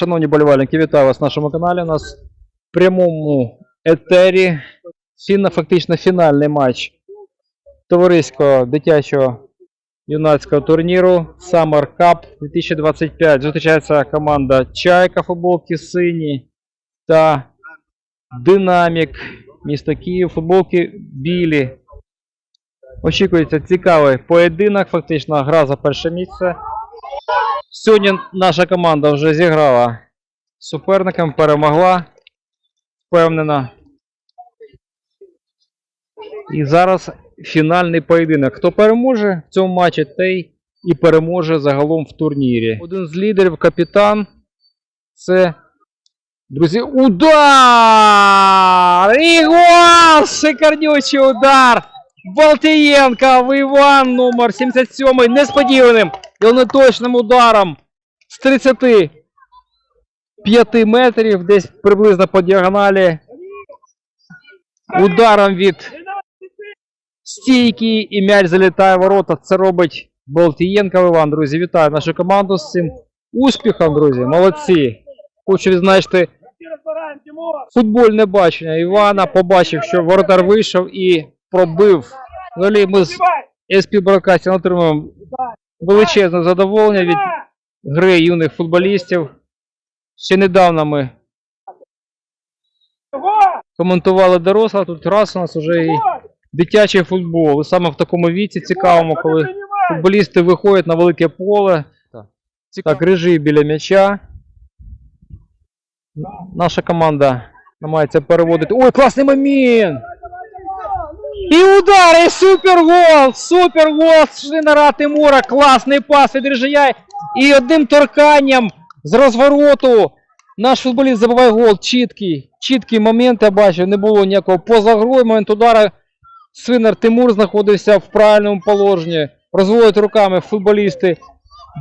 Шановні болівальники, вітаю вас на нашому каналі. У нас в прямому етері фіна, фактично фінальний матч товариського дитячого юнацького турніру Summer Cup 2025. Зустрічається команда Чайка футболки сині та Динамік місто Київ футболки білі. Очікується цікавий поєдинок, фактично гра за перше місце. Сьогодні наша команда вже зіграла з суперником, перемогла. Впевнена. І зараз фінальний поєдинок. Хто переможе в цьому матчі, той і переможе загалом в турнірі. Один з лідерів, капітан. Це. Друзі, удар! І гол! Шикарнючий удар! Балтієнка Іван номер 77 несподіваним і неточним ударом з 35 метрів, десь приблизно по діагоналі. Ударом від стійки і м'яч залітає в ворота. Це робить Балтієнка Іван. Друзі, вітаю нашу команду з цим успіхом, друзі. Молодці. Хочу відзначити футбольне бачення Івана. Побачив, що воротар вийшов і пробив. Взагалі ми з Broadcasting отримуємо величезне задоволення від гри юних футболістів. Ще недавно ми коментували дорослих, тут раз у нас вже і дитячий футбол. І саме в такому віці цікавому, коли футболісти виходять на велике поле. Так, режи біля м'яча. Наша команда намагається переводити. Ой, класний момент! І удар, і супергол! Супергол з Шинара Тимура. Класний пас від Рижия. І одним торканням з розвороту наш футболіст забиває гол. Чіткий. Чіткий момент, я бачу, не було ніякого поза грою. Момент удара. Свинар Тимур знаходився в правильному положенні. Розводять руками футболісти.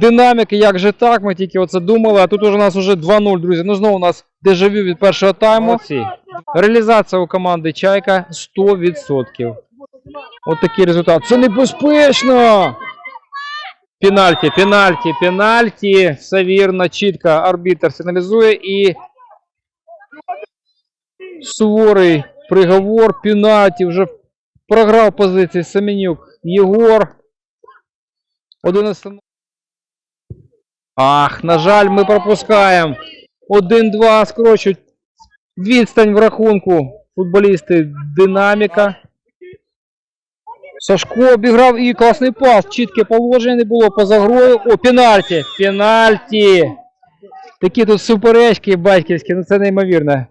Динаміки, як же так, ми тільки оце думали, а тут уже у нас вже 2-0, друзі. Ну знову у нас дежавю від першого тайму. Реалізація у команди Чайка 100%. От такий результат. Це небезпечно! Пенальті, пенальті, пенальті. Все вірно, чітко арбітр сигналізує і суворий приговор, пенальті. Вже програв позиції Семенюк Єгор. 11 Ах, на жаль, ми пропускаємо. 1-2 скорочують відстань в рахунку. Футболісти Динаміка. Сашко обіграв і класний пас. Чітке положення не було поза грою. О, пенальті! Пенальті! Такі тут суперечки батьківські, ну це неймовірно.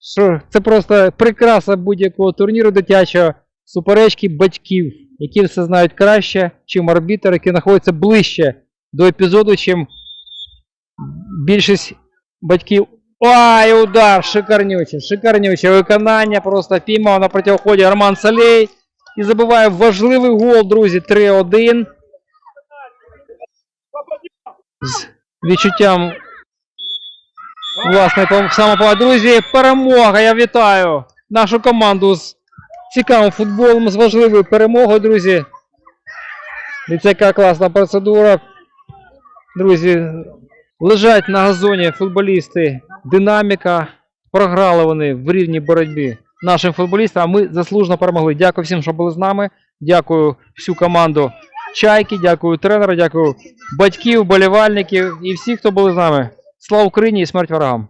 Що, це просто прикраса будь-якого турніру дитячого. Суперечки батьків, які все знають краще, чим арбітр, який знаходиться ближче до епізоду, чим більшість батьків. Ай, удар! Шикарнюче, шикарнюче виконання. Просто піймав на противоході Роман Салей. І забиває важливий гол, друзі. 3-1. З відчуттям власне самопова. Друзі, перемога! Я вітаю нашу команду з цікавим футболом, з важливою перемогою, друзі. І це яка класна процедура. Друзі, лежать на газоні футболісти Динаміка. Програли вони в рівній боротьбі нашим футболістам. Ми заслужено перемогли. Дякую всім, що були з нами. Дякую всю команду Чайки, дякую тренеру, дякую батьків, болівальників і всіх, хто були з нами. Слава Україні і смерть ворогам!